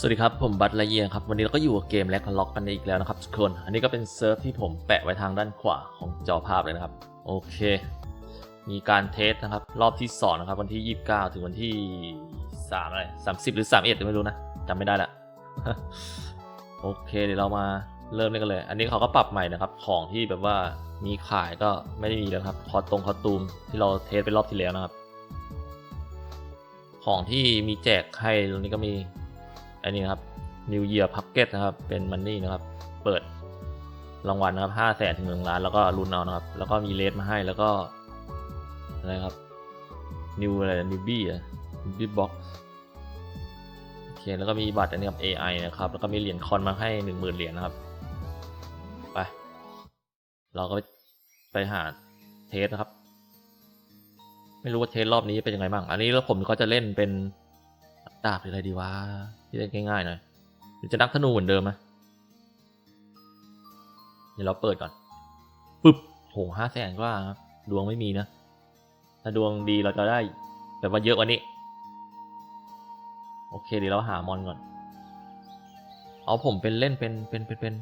สวัสดีครับ ผมบัตรละเยียครับ วันนี้เราก็อยู่กับเกมแลกล็อกกันอีกแล้วนะครับทุกคน อันนี้ก็เป็นเซิร์ฟที่ผมแปะไว้ทางด้านขวาของจอภาพเลยนะครับ โอเค มีการเทสนะครับ รอบที่2นะครับ วันที่ 29 ถึงวันที่3อะไร30 หรือ 31ไม่รู้นะจำไม่ได้ละโอเค เดี๋ยวเรามาเริ่มเล่นกันเลย อันนี้เขาก็ปรับใหม่นะครับ ของที่แบบว่ามีขายก็ไม่ได้มีแล้วครับ คอตรงคอตูมที่เราเทสไปรอบที่แล้วนะครับ ของที่มีแจกให้ตรงนี้ก็มี อันนี้นะครับ New Year Pocket นะครับ เป็นมันนี่นะครับ เปิดรางวัลนะครับห้าแสนถึงหนึ่งล้านแล้วก็รุนเอานะครับ แล้วก็มีเลสมาให้แล้วก็อะไรครับ New อะไร Newbie อะ Newbie Box โอเคแล้วก็มีบัตรอันนี้ครับ AI นะครับ แล้วก็มีเหรียญคอนมาให้หนึ่งหมื่นเหรียญนะครับ ไป เราก็ไปไปหาเทสนะครับ ไม่รู้ว่าเทสรอบนี้เป็นยังไงบ้าง อันนี้แล้วผมก็จะเล่นเป็น ดาบหรืออะไรดีวะที่เล่นง่ายๆหน่อยหรือจะนักธนูเหมือนเดิมไหมเดี๋ยวเราเปิดก่อนปึ๊บโหห้าแสนกว่าครับดวงไม่มีนะ ถ้าดวงดีเราจะได้แบบว่าเยอะกว่านี้ โอเคเดี๋ยวเราหามอนก่อน เอาผมเป็นเล่นเป็นเป็นเป็นเป็น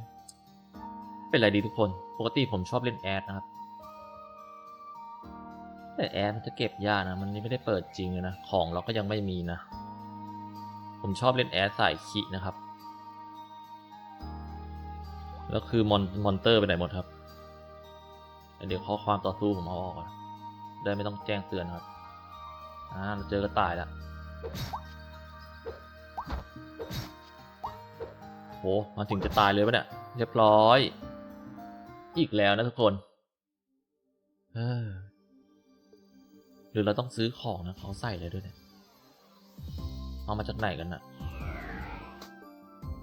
เป็นอะไรดีทุกคน ปกติผมชอบเล่นแอดนะครับแต่แอดมันจะเก็บยากนะ มันนี่ไม่ได้เปิดจริงเลยนะ ของเราก็ยังไม่มีนะ ผมชอบเล่นแอดสายคินะครับ แล้วคือมอนมอนเตอร์ไปไหนหมดครับ เดี๋ยวข้อความต่อสู้ผมเอาออกก่อนได้ไม่ต้องแจ้งเตือนครับ อ่าเราเจอกระต่ายแล้วโหมาถึงจะตายเลยปะเนี่ย เรียบร้อย อีกแล้วนะทุกคนเออหรือเราต้องซื้อของนะเขาใส่เลยด้วยเนี่ย เอามาจากไหนกันนะ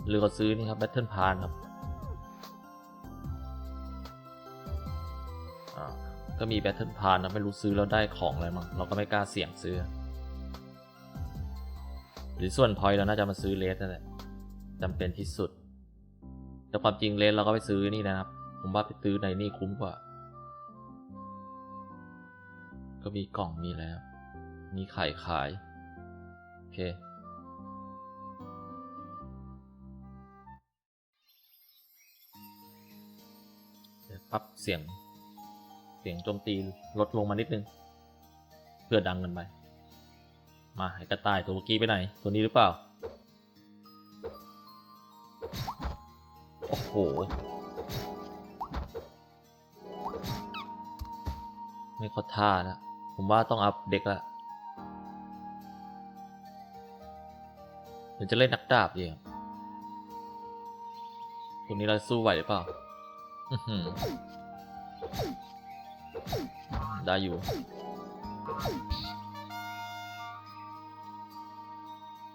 หรือเขาซื้อนี่ครับ Battle Pass ครับอ่าก็มี Battle Pass นะไม่รู้ซื้อแล้วได้ของอะไรมั้งเราก็ไม่กล้าเสี่ยงซื้อ หรือส่วนพอยเราน่าจะมาซื้อเลสนั่นแหละจำเป็นที่สุด แต่ความจริงเลสเราก็ไปซื้อนี่นะครับ ผมว่าไปซื้อในนี่คุ้มกว่า ก็มีกล่องมีแล้ว มีไข่ขาย โอเค เดี๋ยวปรับเสียง เสียงโจมตีลดลงมานิดนึง เพื่อดังกันไป มาไอ้กระต่ายตัวเมื่อกี้ไปไหน ตัวนี้หรือเปล่า โอ้โห ไม่เข้าท่าแล้วผมว่าต้องอัพเด็กละเดี๋ยวจะเล่นนักดาบเองตัวนี้เราสู้ไหวหรือเปล่า ได้อยู่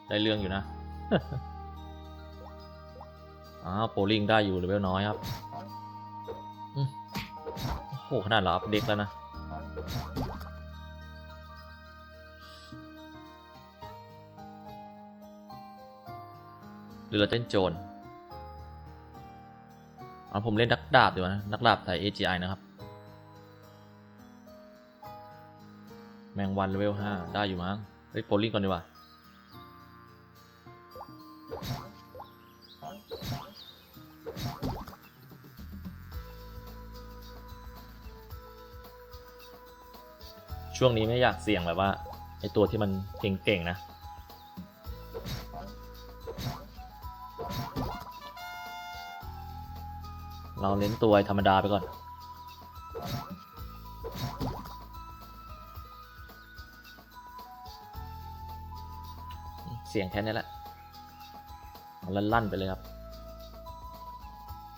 ได้เรื่องอยู่นะ อ้าวโปลิงได้อยู่เลเวลน้อยครับโอ้โหขนาดเราอัพเด็กแล้วนะ หรือเราเต้นโจร เอาผมเล่นนักดาบดีกว่านะนักดาบสาย AGI นะครับ แมงวันเลเวล5ได้อยู่มั้งเฮ้ยโปลิงก่อนดีกว่า ช่วงนี้ไม่อยากเสี่ยงแบบว่าไอตัวที่มันเก่งๆนะ เราเน้นตัวธรรมดาไปก่อน เสียงแค่นี้แหละลั่นๆไปเลยครับ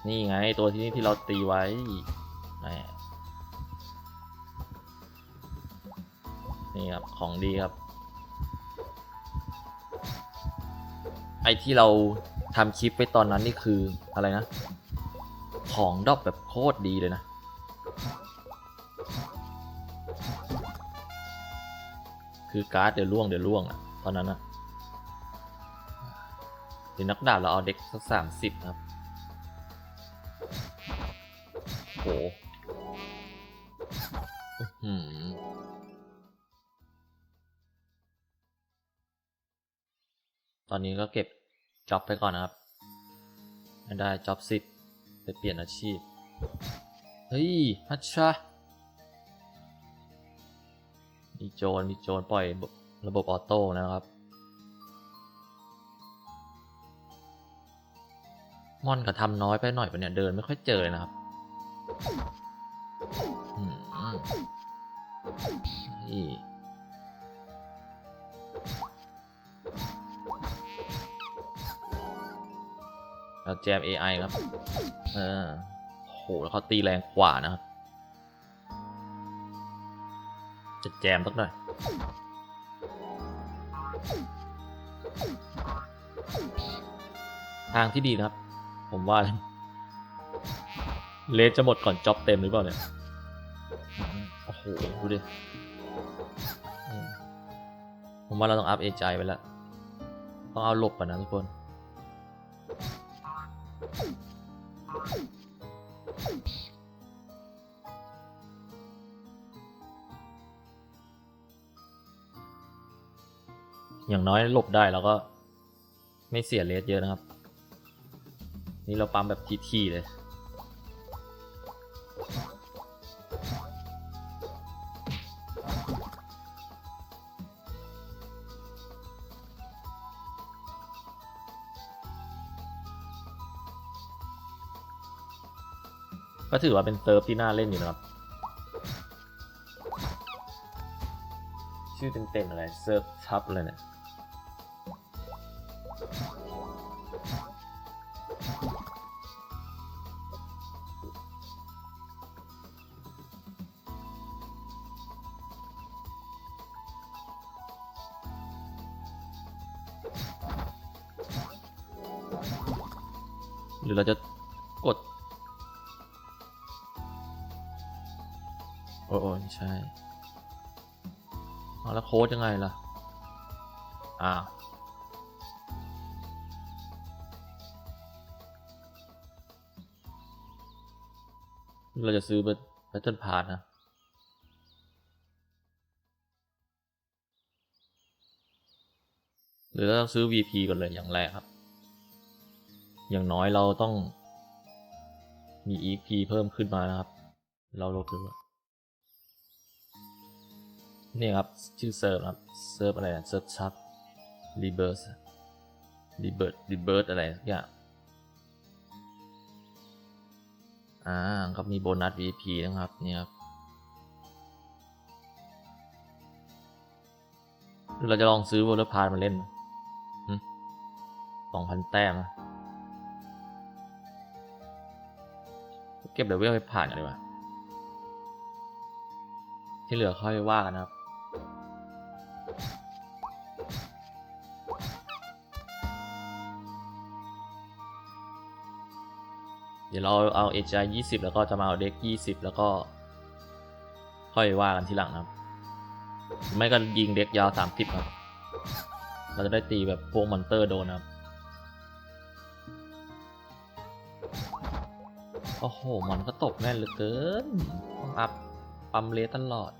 นี่ไงตัวที่นี่ที่เราตีไว้แหมนี่ครับ ของดีครับ ไอที่เราทำคลิปไปตอนนั้นนี่คืออะไรนะ ของดอปแบบโคตรดีเลยนะ คือการ์ดเดี๋ยวล่วงเดี๋ยวล่วงอะตอนนั้นอะเดี๋ยวนักดาบเราเอาเด็กสักสามสิบครับโหอื้อหือตอนนี้ก็เก็บจ็อบไปก่อนนะครับ ได้จ็อบสิบ เปลี่ยนอาชีพ เฮ้ยฮัชชามีโจรมีโจรปล่อยระบบออโต้นะครับ มอนก็ทำน้อยไปหน่อยปะเนี่ยเดินไม่ค่อยเจอเลยนะครับอืมนี่ เราแจม AI ครับ เออโหแล้วเขาตีแรงกว่านะครับ จะแจมสักหน่อย ทางที่ดีนะครับ ผมว่า เลสจะหมดก่อนจ็อบเต็มหรือเปล่าเนี่ย โอ้โห ดูดิ ผมว่าเราต้องอัพเอจไปแล้ว ต้องเอาหลบก่อนนะทุกคน อย่างน้อยหลบได้เราก็ไม่เสียเลสเยอะนะครับ นี่เราปั๊มแบบทีๆเลย ถือว่าเป็นเซิร์ฟที่น่าเล่นอยู่นะครับ ชื่อเต็มๆอะไร เซิร์ฟทับเลยเนี่ยหรือเราจะ ช่ แล้วโค้ดยังไงล่ะอ้าเราจะซื้อแบตเทิลพาร์นะหรือเราต้องซื้อ VP ก่อนเลยอย่างแรกครับ อย่างน้อยเราต้องมี EP เพิ่มขึ้นมานะครับ เราลบดูว่า นี่ครับ ชื่อเซิร์ฟครับเซิร์ฟอะไรนะเซิร์ฟชับรีเบิร์สรีเบิร์ดรีเบิร์ดอะไรสักอย่างอ่าก็มีโบนัส VP นะครับนี่ครับเราจะลองซื้อวอลพาร์มาเล่นสองพันแต้มเก็บเลเวลไปผ่านกันดีกว่าที่เหลือค่อยว่ากันนะครับ เดี๋ยวเราเอาเอจยี่สิบแล้วก็จะมาเอาเด็กยี่สิบแล้วก็ ค่อยว่ากันทีหลังนะครับ ไม่ก็ยิงเด็กยาวสามสิบครับ เราจะได้ตีแบบพวกมอนเตอร์โดนครับ โอ้โห มันก็ตกแม่นเหลือเกินต้องอัพปั๊มเลสตลอด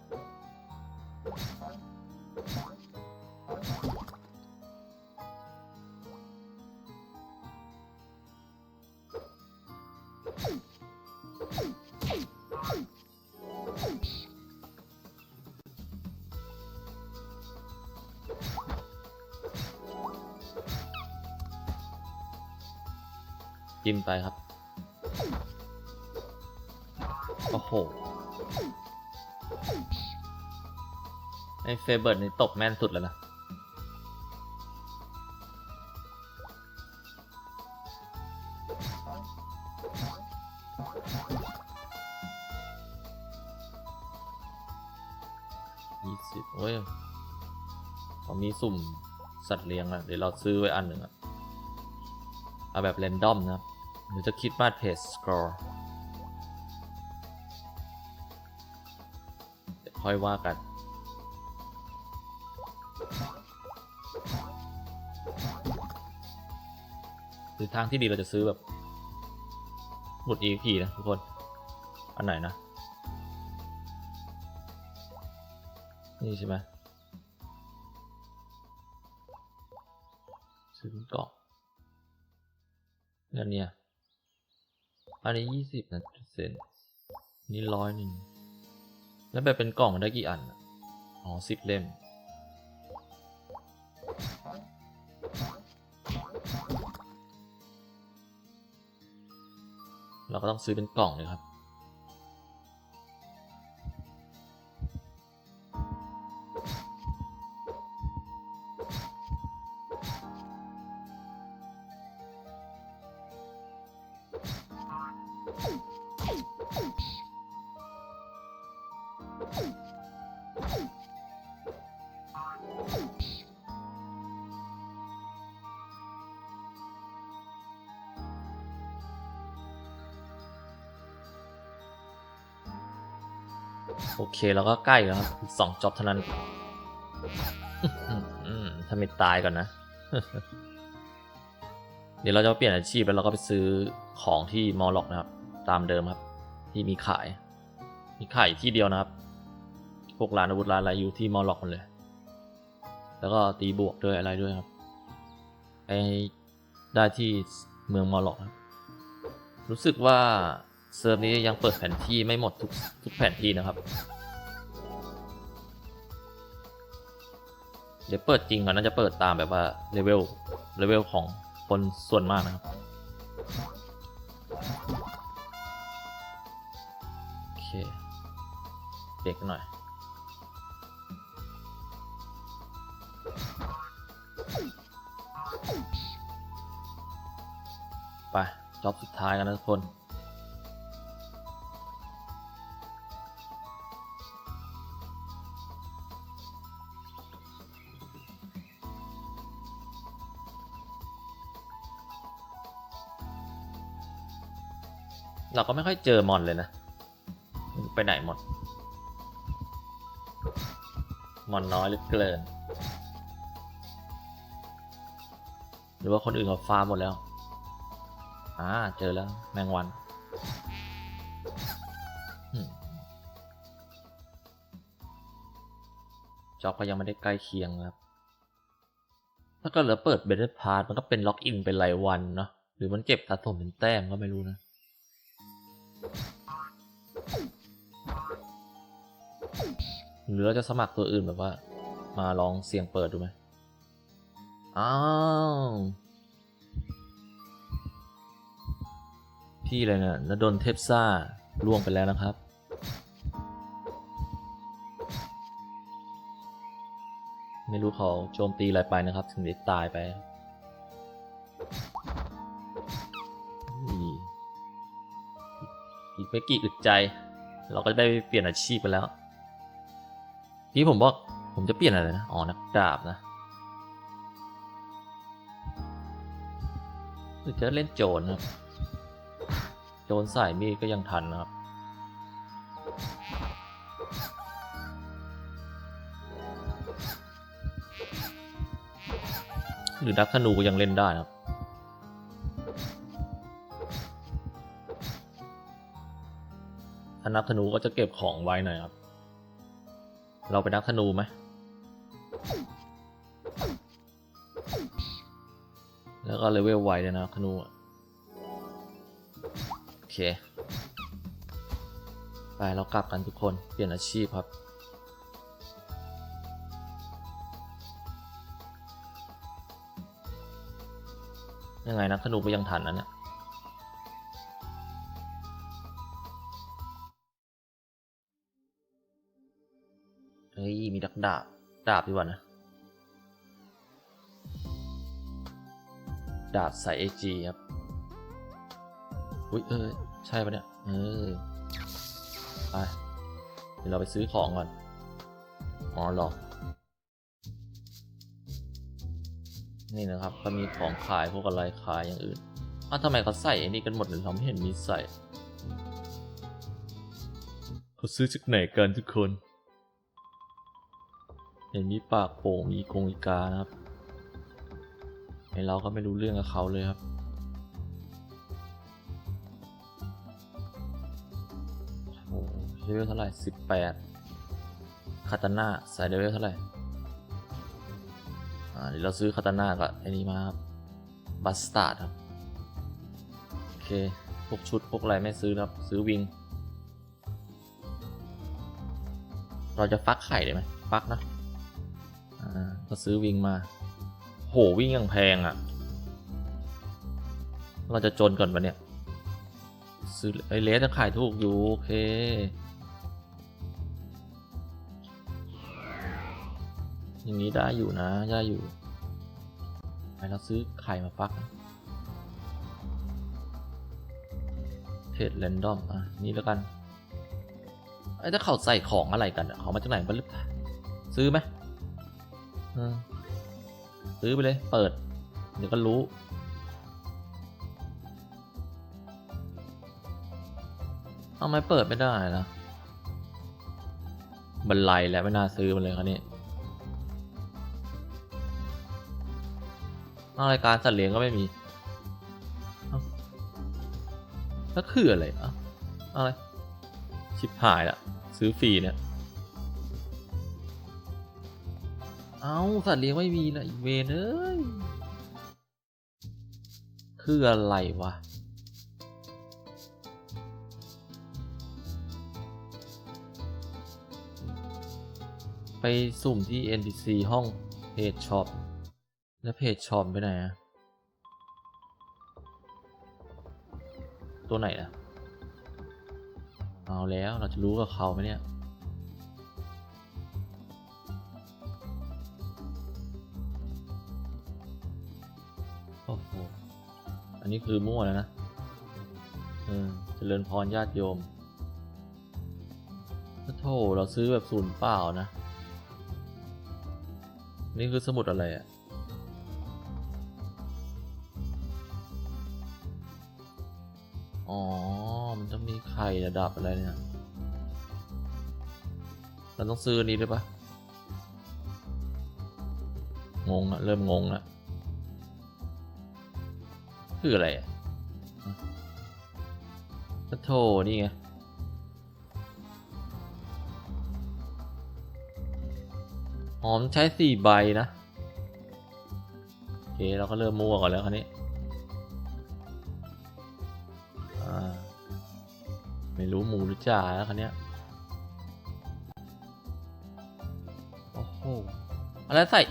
จิ้มไปครับ โอ้โห ไอเฟเบิร์ดนี่ตกแม่นสุดแล้วนะยี่สิบโอ้ยผมมีสุ่มสัตว์เลี้ยงอะเดี๋ยวเราซื้อไว้อันหนึ่งอะเอาแบบเรนดอมนะครับ เดี๋ยวจะคิดมาเพจสกอร์ค่อยว่ากัน หรือทางที่ดีเราจะซื้อแบบหมด EP นะทุกคน อันไหนนะ นี่ใช่ไหม อันนี้ยี่สิบนะเปอร์เซ็นต์นี่ร้อยหนึ่งแล้วแบบเป็นกล่องได้กี่อันอะอ๋อสิบเล่ม เราก็ต้องซื้อเป็นกล่องเลยครับ เคเราก็ใกล้แล้วครับสองจ็อบเท่านั้นถ้าไม่ตายก่อนนะ เดี๋ยวเราจะเปลี่ยนอาชีพแล้วเราก็ไปซื้อของที่มอลล็อกนะครับ ตามเดิมครับ ที่มีขาย มีขายที่เดียวนะครับ พวกร้านอาวุธร้านอะไรอยู่ที่มอลล็อกหมดเลย แล้วก็ตีบวกด้วยอะไรด้วยครับไปได้ที่เมืองมอลล็อกครับรู้สึกว่าเซิร์ฟนี้ยังเปิดแผนที่ไม่หมดทุกทุกแผนที่นะครับ เดี๋ยวเปิดจริงก่อนน่าจะเปิดตามแบบว่าเลเวลเลเวลของคนส่วนมากนะครับโอเคเด็กหน่อยไปจ็อบสุดท้ายกันนะทุกคน เราก็ไม่ค่อยเจอมอนเลยนะ ไปไหนหมด มอนน้อยหลือเกิน หรือว่าคนอื่นเขาฟาร์มหมดแล้วอ่าเจอแล้วแมงวันจ็อบก็ยังไม่ได้ใกล้เคียงครับ ถ้าเกิดเราเปิดเบ t เ e อร์พาร์ตมันก็เป็นล็อกอินเป็นรายวันเนาะ หรือมันเก็บสะสมเป็นแต้มก็ไม่รู้นะ หรือเราจะสมัครตัวอื่นแบบว่า มาลองเสี่ยงเปิดดูไหมอ้าวพี่อะไรเนี่ยนดนเทพซ่าล่วงไปแล้วนะครับ ไม่รู้เขาโจมตีอะไรไปนะครับ ถึงได้ตายไปอีอีกไม่กี่อึดใจ เราก็ได้เปลี่ยนอาชีพไปแล้ว พี่ผมบอกผมจะเปลี่ยนอะไรนะ อ๋อ นักดาบนะหรือจะเล่นโจรครับ โจรสายมีก็ยังทันนะครับ หรือดักธนูก็ยังเล่นได้นะครับถ้านักธนูก็จะเก็บของไว้หน่อยครับ เราไปนักธนูไหมแล้วก็เลเวลไวเลยนะธนูโอเค ไปเรากลับกันทุกคนเปลี่ยนอาชีพครับยังไงนักธนูก็ยังทันนะเนี่ย ดักดาบ ดาบดีกว่านะ ดาบใส่เอจีครับ อุ้ยเออ ใช่ปะเนี่ย เออ ไป เดี๋ยวเราไปซื้อของก่อน อ๋อหรอ นี่นะครับ ก็มีของขายพวกอะไรขายอย่างอื่นอ้าวทำไมเขาใส่ไอ้นี่กันหมดเลยเราไม่เห็นมีใส่เขาซื้อจากไหนกันทุกคน เห็นมีปากโป่งมีกงอีกานะครับไอเราก็ไม่รู้เรื่องกับเขาเลยครับ โอ้โหเลเวลเท่าไหร่สิบแปดคาตาน่าใส่เลเวลเท่าไหร่ อ่าเดี๋ยวเราซื้อคาตาน่ากับไอ้นี้มาครับบัสตาร์ดครับพวกชุดพวกอะไรไม่ซื้อนะครับ ซื้อวิง เราจะฟักไข่ได้ไหมฟักนะ อ่าก็ซื้อวิงมา โหวิ่งยังแพงอะ่ะ เราจะจนก่อนปะเนี่ย ซื้อไอเลสจะขายถูกอยู่ โอเคอย่างนี้ได้อยู่นะ ได้อยู่ไปเราซื้อไข่มาฟัก เทรดแรนดอม อะ นี่แล้วกันไอ้ถ้าเขาใส่ของอะไรกันอะของมาจากไหนบ้างหรือเปล่าซื้อไหม ซื้อไปเลย เปิด เดี๋ยวก็รู้ เอาไม่เปิดไม่ได้นะบันไลแล้วไม่น่าซื้อมันเลยครับนี่ารายการสัตว์เลี้ยงก็ไม่มีแล้วคืออะไรอะอะไร ชิบหายละซื้อฟรีเนี่ย เอาสัตว์เลี้ยงไม่มีละอีเวนเอ้ย คืออะไรวะ ไปสุ่มที่ NPC ห้องเพจช็อป แล้วเพจช็อปไปไหนอะตัวไหนอะเอาแล้วเราจะรู้กับเขาไหมเนี่ย นนี้คือมั่วแล้วนะเออเจริญพรญาติโยมโธ่เราซื้อแบบศูนย์เปล่านะ นี่คือสมุดอะไรอะ่ะ อ๋อ มันต้องมีไข่ระดับอะไรเนี่ย เราต้องซื้อนนี้ด้วยปะงงอะเริ่มงงละ คืออะไรอะก็โทนี่ไง หอมใช้สี่ใบนะ โอเค เราก็เริ่มมั่วก่อนแล้วคันนี้อ่าไม่รู้หมูหรือจ่าแล้วคันเนี้ยโอ้โหอะไรใส่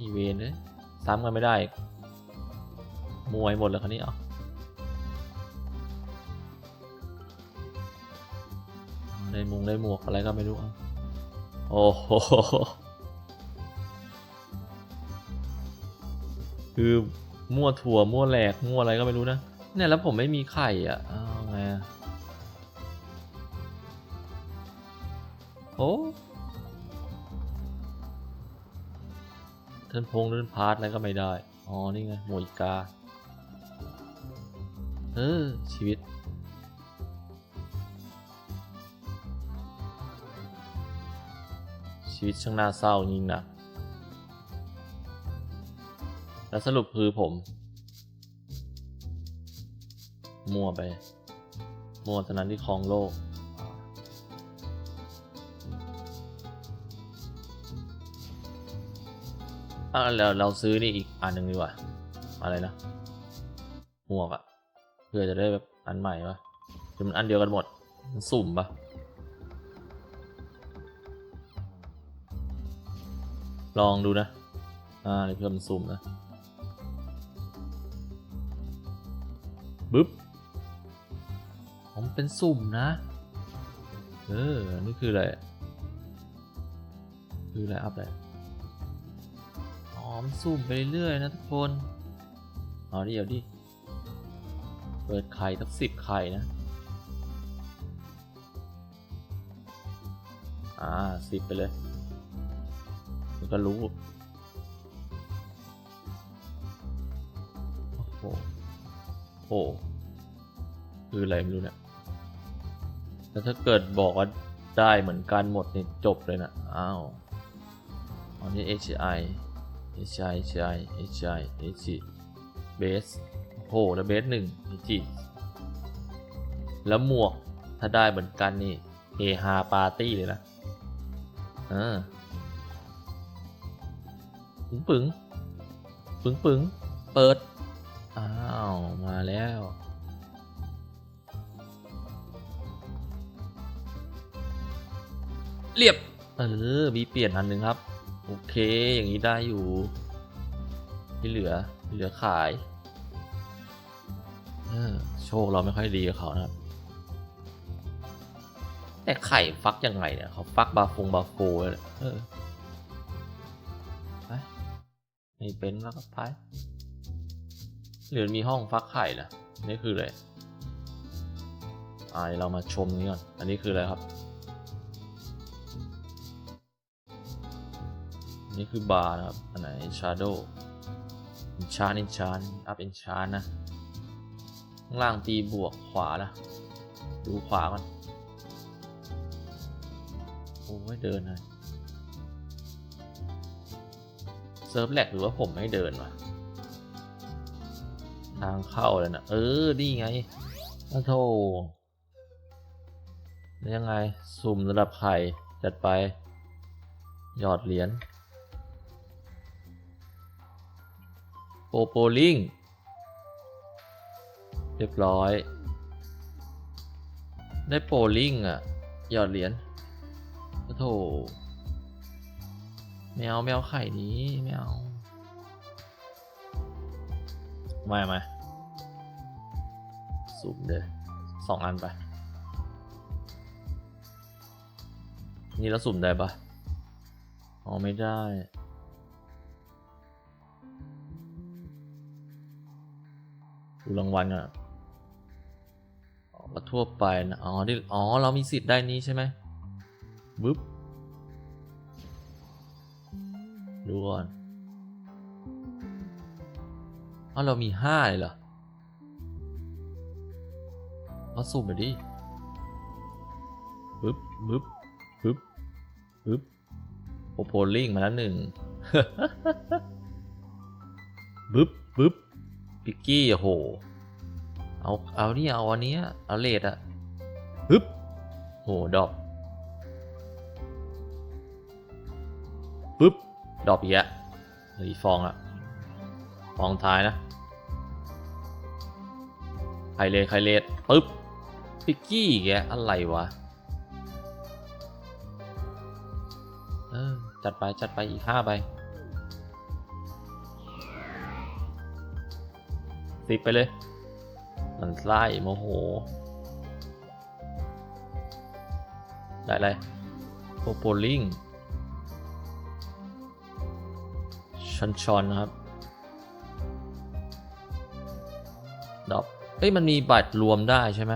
อีเวนเลยซ้ำกันไม่ได้ มวยหมดเลยคันนี้เอได้มุงได้หมวกอะไรก็ไม่รู้อาโอ้โหคือมั่วถั่วมั่วแหลกมั่วอะไรก็ไม่รู้นะเนี่ยแล้วผมไม่มีไข่อะเอาไงอะโอ้เทิร์นพงเทิร์นพาร์ทอะไรก็ไม่ได้ อ๋อ นี่ไงหมวยกา เออ ชีวิต ชีวิตช่างน่าเศร้ายิ่งนักแล้วสรุปคือผม มั่วไป มั่วตอนนั้นที่ครองโลก อะเราเราซื้อนี่อีกอันหนึ่งดีกว่า อะไรนะหมวกอะ เพื่อจะได้แบบอันใหม่ปะหรือมันอันเดียวกันหมด มันสุ่มปะลองดูนะ อ่าเดี๋ยวเพื่อมันสุ่มนะบึ๊บผมเป็นสุ่มนะ เออ นี่คืออะไร คืออะไรอัพอะไรอ๋อมนสุ่มไปเรื่อยๆนะทุกคนเอาดิเอาดิ เปิดไข่สักสิบไข่นะ อ่าสิบไปเลยมันก็รู้ โอ้โหโอ้โหคืออะไรไม่รู้เนี่ยแล้วถ้าเกิดบอกว่าได้เหมือนกันหมดนี่จบเลยนะอ้าวอันนี้ HI HI HI HI HG base โอ้โหแล้วเบสหนึ่ง HG แล้วหมวกถ้าได้เหมือนกันนี่เฮฮาปาร์ตี้เลยนะเออปึงปึงปึงปึงเปิด อ้าว มาแล้ว เรียบ เออ มีเปลี่ยนอันหนึ่งครับ โอเค อย่างนี้ได้อยู่ ที่เหลือที่เหลือขาย โชคเราไม่ค่อยดีกับเขานะครับ แต่ไข่ฟักยังไงเนี่ยเขาฟักบาฟงบาโฟเลยเออไปไม่เป็นแล้วก็ไปหรือมีห้องฟักไข่นะนี่คืออะไรอ่าเรามาชมนี้ก่อน อันนี้คืออะไรครับ นี่คือบาร์นะครับ อันไหนชาร์โดอินชาร์อินชาร์อัพอินชาร์นะ ล่างตีบวกขวานะดูขวาก่อนโอ้ยเดินเลยเซิร์ฟแหลกหรือว่าผมไม่เดินวะทางเข้าเลยนะเออนี่ไงโอ้โธ่แล้วยังไง สุ่มระดับไข่จัดไป หยอดเหรียญโปโปลิง เรียบร้อย ได้โปลิงอะ หยอดเหรียญโอ้โถแมวแมวไข่นี้แมวม่ไม่สุ่มเลยสองอันไป นี่แล้วสุ่มได้ปะอ๋อ ไม่ได้ดูรางวัลอะ ทั่วไปนะอ๋อที่อ๋อ เรามีสิทธิ์ได้นี้ใช่ไหมบึ๊บดูก่อนอ๋อเรามีห้าเลยเหรอเอาสุ่มไปดิบึ๊บบึ๊บบึ๊บบึ๊บโอโพลิงมาแล้วหนึ่งบึ๊บบึ๊บปิกกี้โอ้โห เอา เอานี่เอาอันนี้เอาเลดอะฮึบโหดอกปึ๊บ ดอกอีกแล้วเหลืออีฟองอะฟองท้ายนะไคเลดไคเลดปึ๊บปิกกี้อีกแกอะไรวะ เออ จัดไป จัดไปอีกห้าใบสิบไปเลย มันไส้โมโห ได้เลยโปโปลิงชอนชอนะครับดอกเอ้ยมันมีบัตรรวมได้ใช่ไหม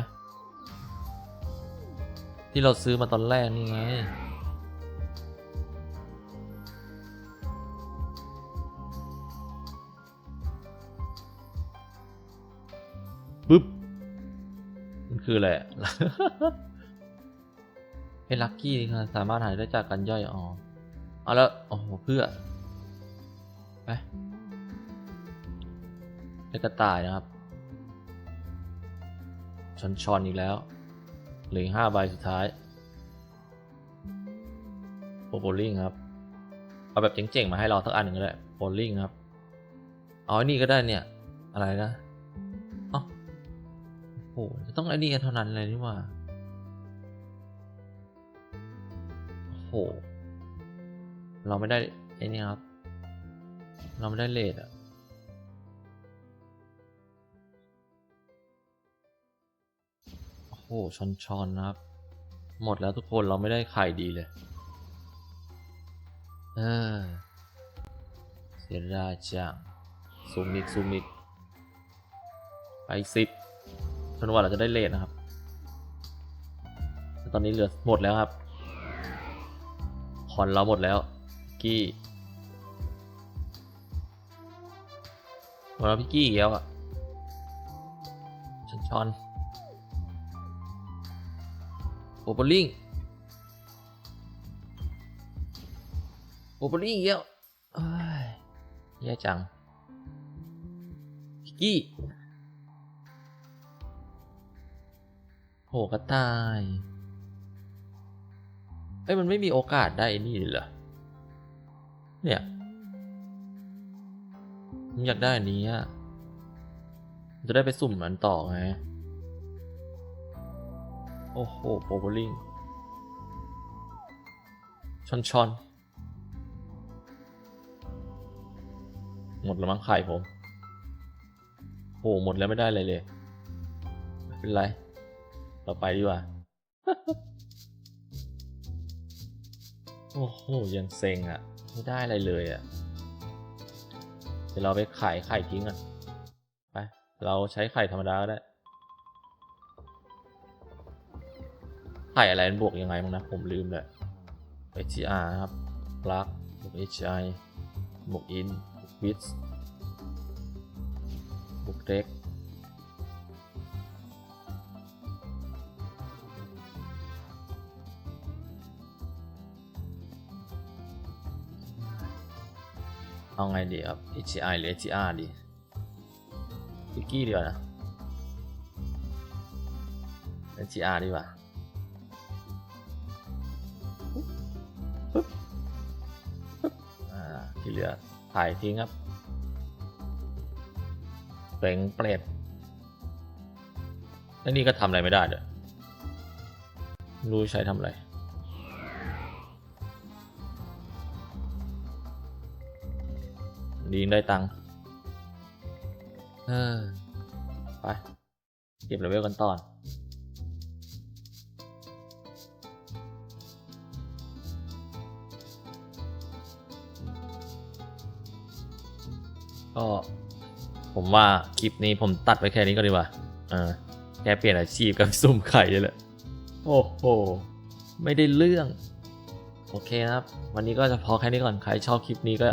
ที่เราซื้อมาตอนแรกนี่ไง คืออะไรอะไอ้ลักกี้ค่ะสามารถหายได้จากการย่อยอ๋อเอาแล้วโอ้โหเพื่อไปได้กระต่ายนะครับชอนชอนอีกแล้วเหลือห้าใบสุดท้ายโปโบลิงครับ เอาแบบเจ๋งๆ มาให้เราสักอันหนึ่งก็ได้โบลิงครับ เอาอันนี้ก็ได้เนี่ย อะไรนะ จะต้องไอ้นี่เท่านั้นเลยนี่ว่าโอ้โห เราไม่ได้ไอ้นี่ครับ เราไม่ได้เลทอะโอ้โหชอนชอนนะครับ หมดแล้วทุกคนเราไม่ได้ไข่ดีเลย เออ เสียดายจังซูมอีกซูมอีกไปสิบ จนกว่าเราจะได้เลทนะครับ ตอนนี้เหลือหมดแล้วครับคอนเราหมดแล้ว กี้หมดแล้วพี่กี้อีกแล้วอะชอนชอนโอเปอร์ลิงโอเปอร์ลิงอีกแล้วเอ้ยแย่จังพี่กี้ โหกระต่าย เอ้ยมันไม่มีโอกาสได้นี่เหรอ เนี่ยผมอยากได้อันนี้อะจะได้ไปสุ่มมันต่อไง โอ้โหโปรโบลิงชอนชอนหมดแล้วมั้งไข่ผม โห หมดแล้วไม่ได้เลยเลยไม่เป็นไร เราไปดีกว่า โอ้โห ยังเซ็งอะ่ะ ไม่ได้อะไรเลยอะ่ะ เดี๋ยวเราไปขายไข่ทิ้งกันไป เราใช้ไข่ธรรมดาก็ได้ ไข่อะไรมันบวกยังไงมั้งนะ ผมลืมเลย HR ครับปลั๊กบวก HI บวก in บวก bits เอาไงดีครับ HCI หรือ HCR ดีพิกกี้ดีกว่านะ HCR ดีกว่าอ่าที่เหลือถ่ายทิ้งครับเป่งเปรตแล้วนี่ก็ทำอะไรไม่ได้เด้อรู้ใช้ทำอะไร ดียังได้ตังค์เออไป เก็บเลเวลกันต่อก็ผมว่าคลิปนี้ผมตัดไว้แค่นี้ก็ดีกว่าเออแค่เปลี่ยนอาชีพกับซุ่มไข่เลยแหละ โอ้โห ไม่ได้เรื่อง โอเคนะครับ วันนี้ก็จะพอแค่นี้ก่อน ใครชอบคลิปนี้ก็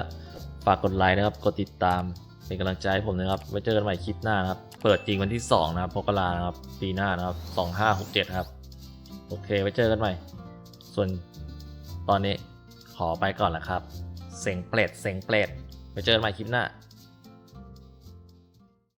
ฝากกดไลค์นะครับ กดติดตามเป็นกำลังใจให้ผมนะครับ ไว้เจอกันใหม่คลิปหน้านะครับ เปิดจริงวันที่ 2 นะครับมกรานะครับ ปีหน้านะครับ 2567 ครับ โอเค ไว้เจอกันใหม่ ส่วนตอนนี้ขอไปก่อนละครับ เสียงเปรตเสียงเปรตไว้เจอกันใหม่คลิปหน้า